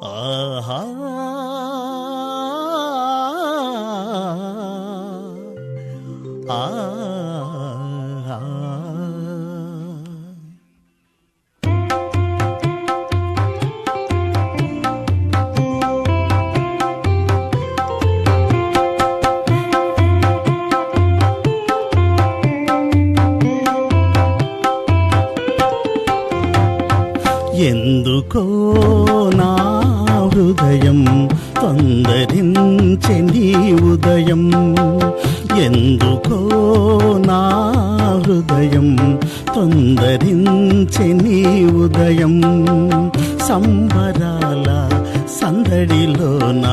ఆహా. ఎందుకో నా హృదయం తొందరించె నీ ఉదయం. ఎందుకో నా హృదయం తొందరించె నీ ఉదయం. సంబరాల సందడిలోన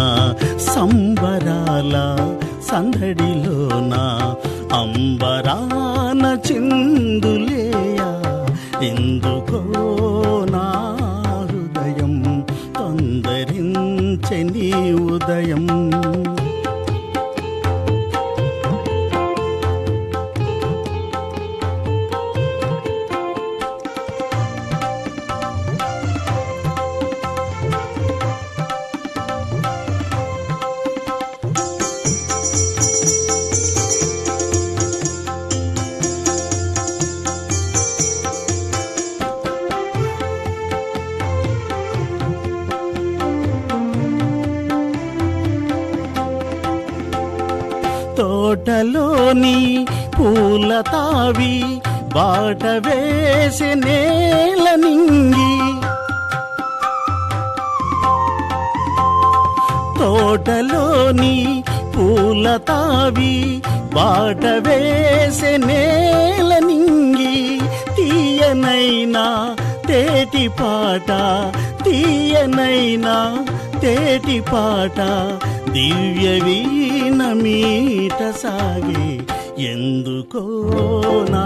సంబరాల సందడిలోన అంబరాన చిందులేయా. ఎందుకో నా ఉదయం. తోటలోని పూల తావి బాట వేసి నేల నింగి. తోటలోని పూల తావి బాట వేసి నేల నింగి. తీయనైనా తేటి పాట తీయనైనా తేటి పాట దివ్య వీణ మీట సాగే ఎందుకో నా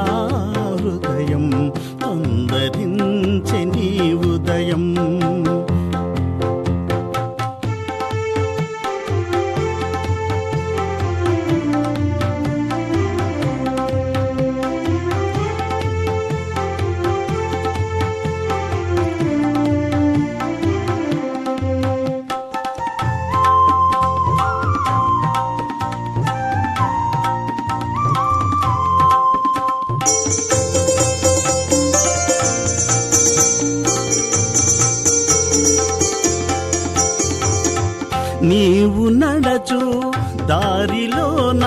నీవు నడచు దారిలోన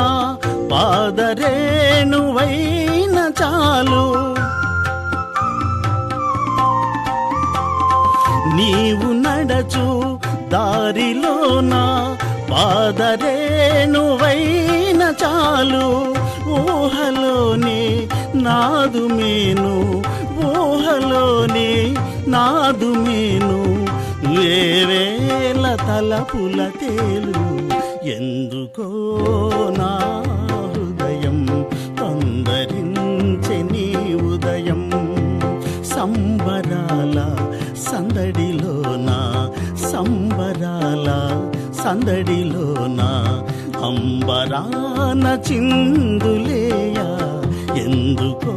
పాదరేణువైన చాలు. నీవు నడచు దారిలోన పాదరేణువైన చాలు. ఊహలోనే నాదు మేను ఊహలోనే నాదు మేను. వేరే తలపుల తేలు ఎందుకో నా హృదయం తొందరించె నీ ఉదయం. సంబరాల సందడిలోన సంబరాల సందడిలోన అంబరాన చిందులేయా ఎందుకో